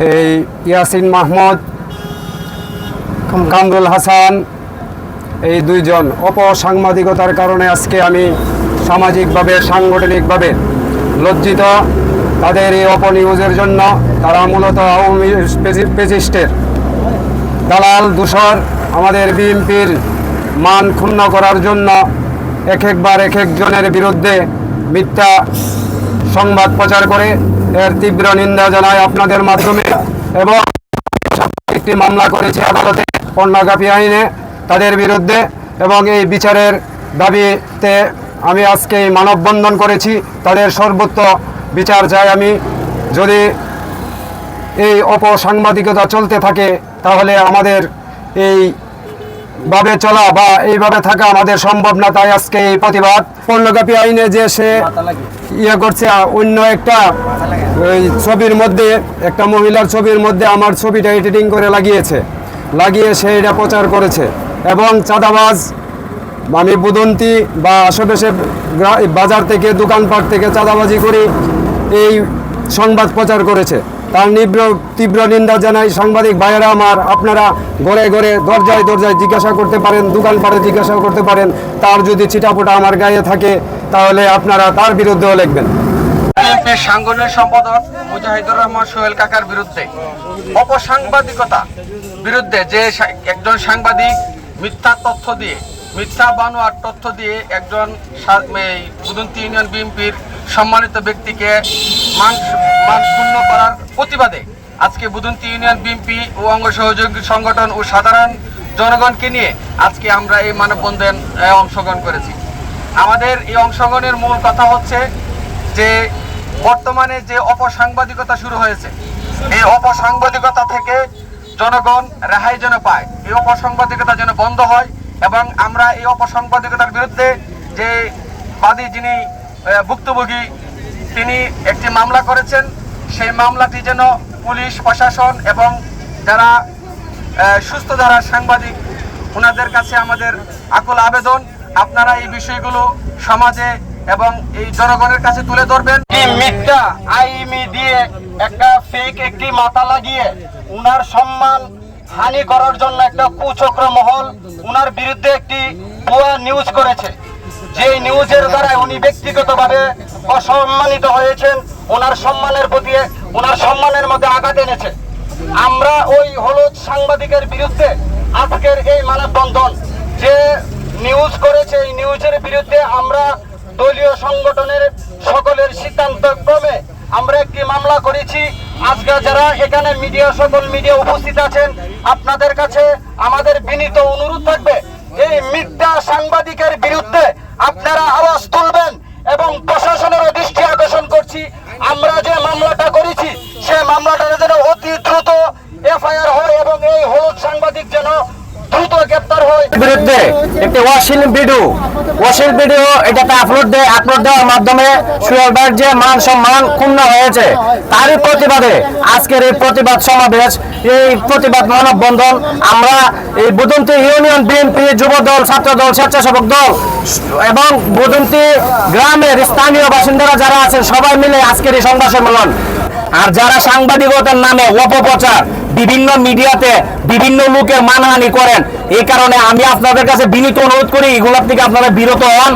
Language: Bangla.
এই ইয়াসিন মাহমুদ, কামরুল হাসান, এই দুইজন অপসাংবাদিকতার কারণে আজকে আমি সামাজিকভাবে, সাংগঠনিকভাবে লজ্জিত তাদের এই অপনিউজের জন্য তারা মূলত আওয়ামী পেজি- পেজিস্টের দালাল, দূষর, আমাদের বিএনপির মান ক্ষুণ্ণ করার জন্য এক একবার এক একজনের বিরুদ্ধে মিথ্যা সংবাদ প্রচার করে এর তীব্র নিন্দা জানায় আপনাদের মাধ্যমে এবং একটি মামলা করেছে আদালতে পর্নোগ্রাফি আইনে তাদের বিরুদ্ধে এবং এই বিচারের দাবিতে আমি আজকে মানববন্ধন করেছি। তাদের সর্বোচ্চ বিচার চাই আমি। যদি এই অপসাংবাদিকতা চলতে থাকে, তাহলে আমাদের এই ভাবে চলা বা এইভাবে থাকা আমাদের সম্ভব না। তাই আজকে এই প্রতিবাদ। পর্নোগ্রাফি আইনে যে সে ইয়ে করছে, অন্য একটা ওই ছবির মধ্যে, একটা মহিলার ছবির মধ্যে আমার ছবিটা এডিটিং করে লাগিয়েছে। লাগিয়ে সে এটা প্রচার করেছে। এবং চাঁদাবাজ, আমি বুদন্তি বা আশেপাশে বাজার থেকে, দোকানপাট থেকে চাঁদাবাজি করে এই সংবাদ প্রচার করেছে। তার তীব্র তীব্র নিন্দা জানাই সাংবাদিক ভাইয়েরা আমার। আপনারা ঘরে ঘরে দরজায় দরজায় জিজ্ঞাসা করতে পারেন, দোকানপাটে জিজ্ঞাসা করতে পারেন। তার যদি চিটাপোটা আমার গায়ে থাকে, তাহলে আপনারা তার বিরুদ্ধেও লিখবেন। বিএনপির সাংগঠনিক সম্পাদক মুজাহিদুর রহমান সোহেল কাকার বিরুদ্ধে অপসাংবাদিকতা বিরুদ্ধে যে একজন সাংবাদিক মিথ্যা তথ্য দিয়ে, মিথ্যা বানোয়ার তথ্য দিয়ে একজন বুদন্তি ইউনিয়ন বিএনপির সম্মানিত ব্যক্তিকে মান মান করার প্রতিবাদে আজকে বুদন্তি ইউনিয়ন বিএনপি ও অঙ্গ সহযোগী সংগঠন ও সাধারণ জনগণকে নিয়ে আজকে আমরা এই মানববন্ধন অংশগ্রহণ করেছি। আমাদের এই অংশগ্রহণের মূল কথা হচ্ছে যে বর্তমানে যে অপসাংবাদিকতা শুরু হয়েছে, এই অপসাংবাদিকতা থেকে জনগণ রেহাই যেন পায়, এই অপসাংবাদিকতা যেন বন্ধ হয় এবং আমরা এই অপসাংবাদিকতার বিরুদ্ধে যে বাদী যিনি ভুক্তভোগী, তিনি একটি মামলা করেছেন, সেই মামলাটি যেন পুলিশ, প্রশাসন এবং যারা সুস্থ যারা সাংবাদিক ওনাদের কাছে আমাদের আকুল আবেদন। আপনারা এই বিষয়গুলো সমাজে এবং এই জনগণের কাছে তুলে ধরবেন। মিথ্যা আইমি দিয়ে একটা ফেক একটি মাথা লাগিয়ে উনার সম্মান হানি করার জন্য একটা কুচক্র মহল উনার বিরুদ্ধে একটি ভুয়া নিউজ করেছে। যে নিউজের দ্বারা উনি ব্যক্তিগতভাবে অসম্মানিত হয়েছেন ওনার সম্মানের প্রতি ওনার সম্মানের মধ্যে আঘাত এনেছে। আমরা ওই হলুদ সাংবাদিকের বিরুদ্ধে আজকের এই মানববন্ধন যে নিউজ করেছে, এই নিউজের বিরুদ্ধে আমরা দলীয় সংগঠনের সকলের সিদ্ধান্ত ক্রমে আমরা একটি মামলা করেছি। আজকে যারা এখানে মিডিয়া, সকল মিডিয়া উপস্থিত আছেন, আপনাদের কাছে আমাদের বিনীত অনুরোধ থাকবে, এই মিথ্যা সাংবাদিকের বিরুদ্ধে আপনারা আওয়াজ তুলবেন এবং প্রশাসনের দৃষ্টি আকর্ষণ করছি। আমরা যে মামলাটা করেছি, সে মামলাটা যেন অতি দ্রুত এফআইআর হয় এবং এই হলুদ সাংবাদিক যেন বিরুদ্ধে একটি অশ্লীল ভিডিও। অশ্লীল ভিডিও এটাতে আপলোড দেয় আপলোড দেওয়ার মাধ্যমে সুয়েল যে মান সম্মান ক্ষুণ্ণ হয়েছে, তারই প্রতিবাদে আজকের এই প্রতিবাদ সমাবেশ, এই প্রতিবাদ মানববন্ধন। আমরা এই বুদন্তি ইউনিয়ন বিএনপি যুব দল, ছাত্র দল, স্বেচ্ছাসেবক দল এবং বুদন্তি গ্রামের স্থানীয় বাসিন্দারা যারা আছেন, সবাই মিলে আজকের এই সংবাদ সম্মেলন। আর যারা সাংবাদিকতার নামে অপপ্রচার বিভিন্ন মিডিয়াতে বিভিন্ন লোকের মানহানি করেন। এই কারণে আমি আপনাদের কাছে বিনীত অনুরোধ করি, এগুলোর থেকে আপনারা বিরত হন।